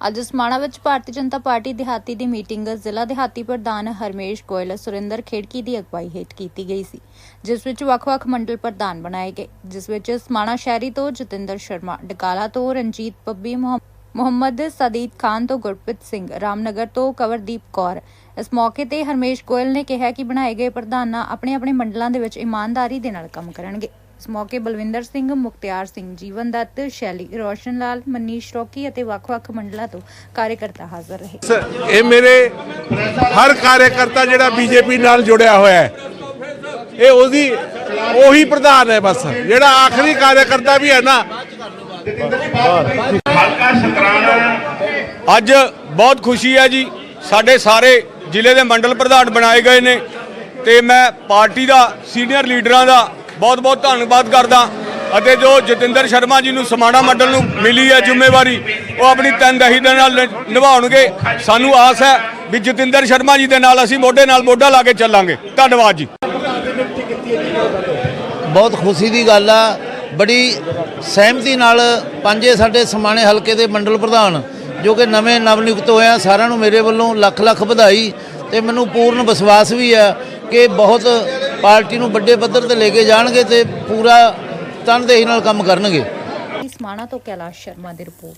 ਅੱਜ ਸਮਾਣਾ ਵਿੱਚ ਭਾਰਤੀ ਜਨਤਾ ਪਾਰਟੀ ਦਿਹਾਤੀ ਦੀ ਮੀਟਿੰਗ ਜ਼ਿਲ੍ਹਾ ਦਿਹਾਤੀ ਪ੍ਰਧਾਨ ਹਰਮੇਸ਼ ਗੋਇਲ, ਸੁਰਿੰਦਰ ਖੇੜਕੀ ਦੀ ਅਗਵਾਈ ਹੇਠ ਕੀਤੀ ਗਈ ਸੀ, ਜਿਸ ਵਿੱਚ ਵੱਖ-ਵੱਖ ਮੰਡਲ ਪ੍ਰਧਾਨ ਬਣਾਏ ਗਏ, ਜਿਸ ਵਿੱਚ ਸਮਾਣਾ ਸ਼ਹਿਰੀ ਤੋਂ ਜਤਿੰਦਰ ਸ਼ਰਮਾ, ਡਕਾਲਾ ਤੋਂ ਰਣਜੀਤ ਪੱਬੀ ਮੁਹੰਮਦ ਸਦੀਦ ਖਾਨ ਤੋਂ ਗੁਰਪ੍ਰੀਤ ਸਿੰਘ, ਰਾਮਨਗਰ ਤੋਂ ਕਵਰਦੀਪ ਕੌਰ। ਇਸ ਮੌਕੇ ਤੇ ਹਰਮੇਸ਼ ਗੋਇਲ ਨੇ ਕਿਹਾ ਕਿ ਬਣਾਏ ਗਏ ਪ੍ਰਧਾਨਾਂ ਆਪਣੇ ਆਪਣੇ ਮੰਡਲਾਂ ਦੇ ਵਿੱਚ ਇਮਾਨਦਾਰੀ ਦੇ ਨਾਲ ਕੰਮ ਕਰਨਗੇ। ਇਸ ਮੌਕੇ ਬਲਵਿੰਦਰ ਸਿੰਘ, ਮੁਖਤਿਆਰ ਸਿੰਘ, ਜੀਵਨ ਦੱਤ, ਸ਼ੈਲੀ ਰੋਸ਼ਨ ਲਾਲ ਮਨੀਸ਼ ਰੋਕੀ ਅਤੇ ਵੱਖ-ਵੱਖ ਮੰਡਲਾਂ ਤੋਂ ਕਾਰਜਕਰਤਾ ਹਾਜ਼ਰ ਰਹੇ। ਇਹ ਮੇਰੇ ਹਰ ਕਾਰਜਕਰਤਾ ਜਿਹੜਾ ਬੀਜੇਪੀ ਨਾਲ ਜੁੜਿਆ ਹੋਇਆ ਹੈ, ਇਹ ਉਹਦੀ ਉਹੀ ਪ੍ਰਧਾਨ ਹੈ ਬਸ। ਜਿਹੜਾ ਆਖਰੀ ਕਾਰਜਕਰਤਾ ਵੀ ਹੈ ਨਾ। ਅੱਜ ਬਹੁਤ ਖੁਸ਼ੀ ਹੈ ਜੀ, ਸਾਡੇ ਸਾਰੇ ਜ਼ਿਲ੍ਹੇ ਦੇ ਮੰਡਲ ਪ੍ਰਧਾਨ ਬਣਾਏ ਗਏ ਨੇ ਤੇ ਮੈਂ ਪਾਰਟੀ ਦਾ ਸੀਨੀਅਰ ਲੀਡਰਾਂ ਦਾ ਬਹੁਤ ਬਹੁਤ ਧੰਨਵਾਦ ਕਰਦਾ ਅਤੇ ਜੋ ਜਤਿੰਦਰ ਸ਼ਰਮਾ ਜੀ ਨੂੰ ਸਮਾਣਾ ਮੰਡਲ ਨੂੰ ਮਿਲੀ ਹੈ ਜ਼ਿੰਮੇਵਾਰੀ, ਉਹ ਆਪਣੀ ਤਨਦਹੀ ਦੇ ਨਾਲ ਨਿਭਾਉਣਗੇ। ਸਾਨੂੰ ਆਸ ਹੈ ਵੀ ਜਤਿੰਦਰ ਸ਼ਰਮਾ ਜੀ ਦੇ ਨਾਲ ਅਸੀਂ ਮੋਢੇ ਨਾਲ ਮੋਢਾ ਲਾ ਕੇ ਚੱਲਾਂਗੇ। ਧੰਨਵਾਦ ਜੀ। ਬਹੁਤ ਖੁਸ਼ੀ ਦੀ ਗੱਲ ਆ, ਬੜੀ ਸਹਿਮਤੀ ਨਾਲ ਪੰਜੇ ਸਾਡੇ ਸਮਾਣੇ ਹਲਕੇ ਦੇ ਮੰਡਲ ਪ੍ਰਧਾਨ, ਜੋ ਕਿ ਨਵੇਂ ਨਵ ਨਿਯੁਕਤ ਹੋਏ ਆ, ਸਾਰਿਆਂ ਨੂੰ ਮੇਰੇ ਵੱਲੋਂ ਲੱਖ ਲੱਖ ਵਧਾਈ ਤੇ ਮੈਨੂੰ ਪੂਰਨ ਵਿਸ਼ਵਾਸ ਵੀ ਆ ਕਿ ਬਹੁਤ ਪਾਰਟੀ ਨੂੰ ਵੱਡੇ ਪੱਧਰ ਤੇ ਲੈ ਕੇ ਜਾਣਗੇ ਤੇ ਪੂਰਾ ਤਨਦੇਹੀ ਨਾਲ ਕੰਮ ਕਰਨਗੇ। ਸਮਾਣਾ ਤੋਂ ਕੈਲਾਸ਼ ਸ਼ਰਮਾ ਦੀ ਰਿਪੋਰਟ।